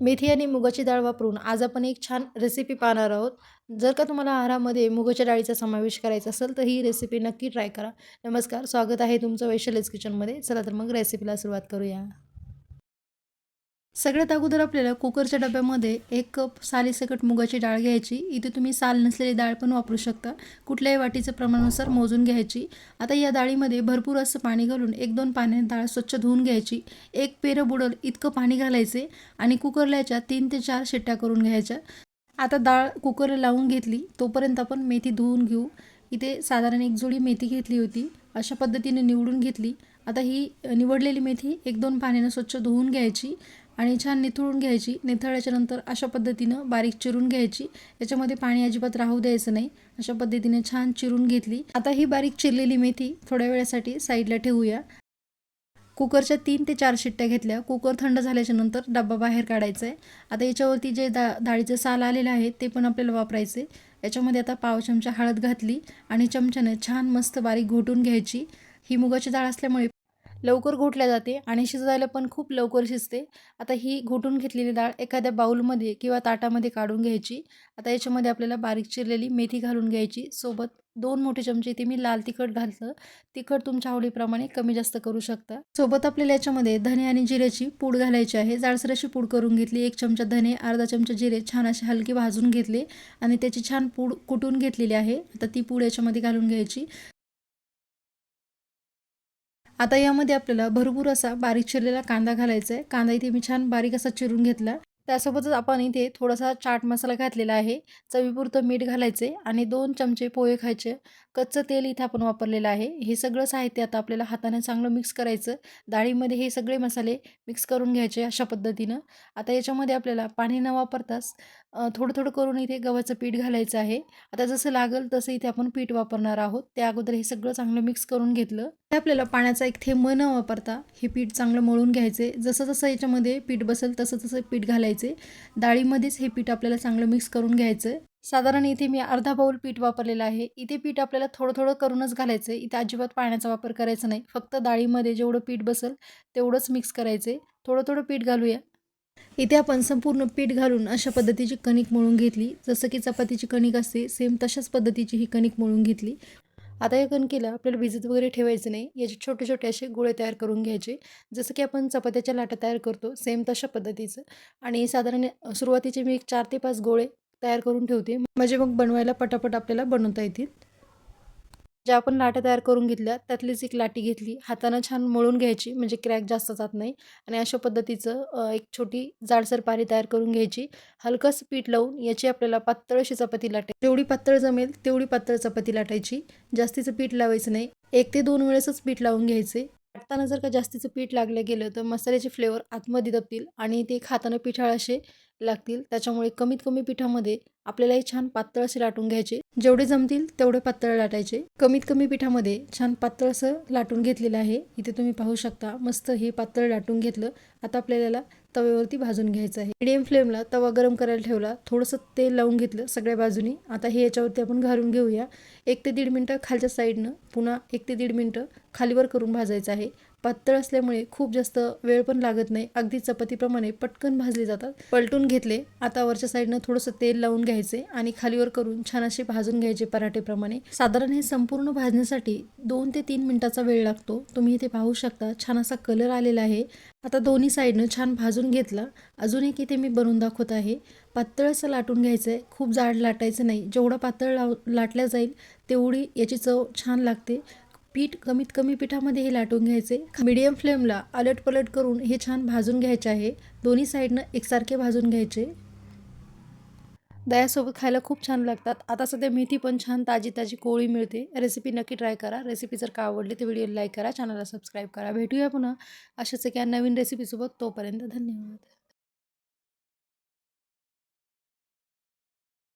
मेथी आणि मुगाची डाळ वापरून आज आपण एक छान रेसिपी पाहणार आहोत. जर का तुम्हाला आहारामध्ये मुगाच्या डाळीचा समावेश करायचा असेल तर ही रेसिपी नक्की ट्राय करा. नमस्कार स्वागत आहे तुमचं वैशालीज किचनमध्ये चला तर मग रेसिपीला सुरुवात करूया. सगळ्यात अगोदर आपल्याला कुकरच्या डब्यामध्ये एक कप सालीसकट मुगाची डाळ घ्यायची. इथे तुम्ही साल नसलेली डाळ पण वापरू शकता. कुठल्याही वाटीचं प्रमाणानुसार मोजून घ्यायची. आता या डाळीमध्ये भरपूर असं पाणी घालून एक दोन पाण्याने डाळ स्वच्छ धुवून घ्यायची. एक पेरं बुडल इतकं पाणी घालायचे आणि कुकरला याच्या तीन ते चार शिट्ट्या करून घ्यायच्या. आता डाळ कुकरला लावून घेतली तोपर्यंत आपण मेथी धुवून घेऊ. इथे साधारण एक जोडी मेथी घेतली होती. अशा पद्धतीने निवडून घेतली. आता ही निवडलेली मेथी एक दोन पाण्यानं स्वच्छ धुवून घ्यायची. आणि छान निथळून घ्यायची. निथळल्याच्या नंतर अशा पद्धतीनं बारीक चिरून घ्यायची. याच्यामध्ये पाणी अजिबात राहू द्यायचं नाही. अशा पद्धतीने छान चिरून घेतली. आता ही बारीक चिरलेली मेथी थोड्या वेळासाठी साईडला ठेवूया. कुकरच्या तीन ते चार शिट्ट्या घेतल्या. कुकर थंड झाल्याच्यानंतर डब्बा बाहेर काढायचा आहे आता याच्यावरती जे दा डाळीचं साल आलेलं आहे ते पण आपल्याला वापरायचे याच्यामध्ये आता पाव चमचा हळद घातली आणि चमच्याने छान मस्त बारीक घोटून घ्यायची. ही मुगाची डाळ असल्यामुळे लवकर घोटल्या जाते आणि शिजायला पण खूप लवकर शिजते. आता ही घोटून घेतलेली डाळ एखाद्या बाऊलमध्ये किंवा ताटामध्ये काढून घ्यायची. आता याच्यामध्ये आपल्याला बारीक चिरलेली मेथी घालून घ्यायची. सोबत दोन मोठे चमचे इथे मी लाल तिखट घालतं तिखट तुमच्या आवडीप्रमाणे कमी जास्त करू शकता. सोबत आपल्याला याच्यामध्ये धने आणि जिऱ्याची पूड घालायची आहे. जाडसर अशी पूड करून घेतली. एक चमचा धने अर्धा चमचा जिरे छान असे हलके भाजून घेतले. आणि त्याची छान पूड कुटून घेतलेली आहे. आता ती पूड याच्यामध्ये घालून घ्यायची. आता यामध्ये आपल्याला भरपूर असा बारीक चिरलेला कांदा घालायचा आहे. कांदा इथे मी छान बारीक असा चिरून घेतला. त्यासोबतच आपण इथे थोडासा चाट मसाला घातलेला आहे. चवीपुरतं मीठ घालायचे आणि दोन चमचे पोहे खायचे. कच्चं तेल इथे आपण वापरलेलं आहे. हे सगळं साहित्य आता आपल्याला हाताने चांगलं मिक्स करायचं. डाळीमध्ये हे सगळे मसाले मिक्स करून घ्यायचे अशा पद्धतीनं. आता याच्यामध्ये आपल्याला पाणी न वापरताच थोडं थोडं करून इथे गव्हाचं पीठ घालायचं आहे. आता जसं लागेल तसं इथे आपण पीठ वापरणार आहोत. त्या अगोदर हे सगळं चांगलं मिक्स करून घेतलं. आपल्याला पाण्याचा एक थेंब न वापरता हे पीठ चांगलं मळून घ्यायचे. जसं जसं याच्यामध्ये पीठ बसेल तसं तसं पीठ घालायचे. डाळीमध्येच हे पीठ आपल्याला चांगलं मिक्स करून घ्यायचं. साधारण इथे मी अर्धा बाऊल पीठ वापरलेलं आहे. इथे पीठ आपल्याला थोडं थोडं करूनच घालायचं. इथे अजिबात पाण्याचा वापर करायचा नाही. फक्त डाळीमध्ये जेवढं पीठ बसेल तेवढंच मिक्स करायचं. आहे थोडं थोडं पीठ घालूया. इथे आपण संपूर्ण पीठ घालून अशा पद्धतीची कणिक मळून घेतली. जसं की चपातीची कणिक असते सेम तशाच पद्धतीची ही कणिक मळून घेतली. आता एकण केलं आपल्याला भिजत वगैरे ठेवायचं नाही. याचे छोटे छोटे असे गोळे तयार करून घ्यायचे. जसं की आपण चपात्याच्या लाटा तयार करतो सेम तशा पद्धतीचं. आणि साधारण सुरुवातीचे मी एक चार ते पाच गोळे तयार करून ठेवते. म्हणजे मग बनवायला पटापट आपल्याला बनवता येतील. ज्या आपण लाटा तयार करून घेतल्या त्यातलीच एक लाटी घेतली. हातानं छान मळून घ्यायची म्हणजे क्रॅक जास्त जात नाही. आणि अशा पद्धतीचं एक छोटी जाडसर पारी तयार करून घ्यायची. हलकंसं पीठ लावून याची आपल्याला पातळ अशी चपाती लाटायची. जेवढी पातळ जमेल तेवढी पातळ चपाती लाटायची. जास्तीचं पीठ लावायचं नाही. एक ते दोन वेळेसच पीठ लावून घ्यायचे. वाटताना जर का जास्तीचं पीठ लागलं गेलं तर मसाल्याचे फ्लेवर आतमध्ये दबतील. आणि ते खाताना पिठाळ असे लागतील. त्याच्यामुळे कमीत कमी पिठामध्ये आपल्याला हे छान पातळ असे लाटून घ्यायचे. जेवढे जमतील तेवढे पातळ लाटायचे. कमीत कमी पिठामध्ये छान पातळ असं लाटून घेतलेलं आहे. इथे तुम्ही पाहू शकता मस्त हे पातळ लाटून घेतलं. आता आपल्याला तव्यावरती भाजून घ्यायचं आहे. मिडियम फ्लेमला तवा गरम करायला ठेवला. थोडंसं तेल लावून घेतलं सगळ्या बाजूनी. आता हे याच्यावरती आपण घालून घेऊया. एक ते दीड मिनटं खालच्या साईडनं पुन्हा एक ते दीड मिनटं खालीवर करून भाजायचं आहे. पातळ असल्यामुळे खूप जास्त वेळ पण लागत नाही. अगदी चपातीप्रमाणे पटकन भाजले जातात. पलटून घेतले. आता वरच्या साईडनं थोडंसं तेल लावून घ्यायचे आणि खालीवर करून छान असे भाजून घ्यायचे पराठेप्रमाणे. साधारण हे संपूर्ण भाजण्यासाठी दोन ते तीन मिनिटाचा वेळ लागतो. तुम्ही इथे पाहू शकता छान असा कलर आलेला आहे. आता दोन्ही साईडनं छान भाजून घेतला. अजून एक इथे मी बनवून दाखवत आहे. पातळ असं लाटून घ्यायचं आहे खूप जाड लाटायचं नाही. जेवढं पातळ लाव लाटल्या जाईल तेवढी याची चव छान लागते. पीठ कमीत कमी पिठामध्ये हे लाटून घ्यायचे. मीडियम फ्लेमला अलट पलट करून हे छान भाजून घ्यायचे आहे. दोन्ही साईडनं एकसारखे भाजून घ्यायचे. दह्यासोबत खायला खूप छान लागतात. आता सध्या मेथी पण छान ताजी ताजी कोळी मिळते. रेसिपी नक्की ट्राय करा. रेसिपी जर का आवडली तर व्हिडिओ लाईक करा. चॅनलला सबस्क्राईब करा. भेटूया पुन्हा. अशाच एका नवीन रेसिपीसोबत तोपर्यंत धन्यवाद.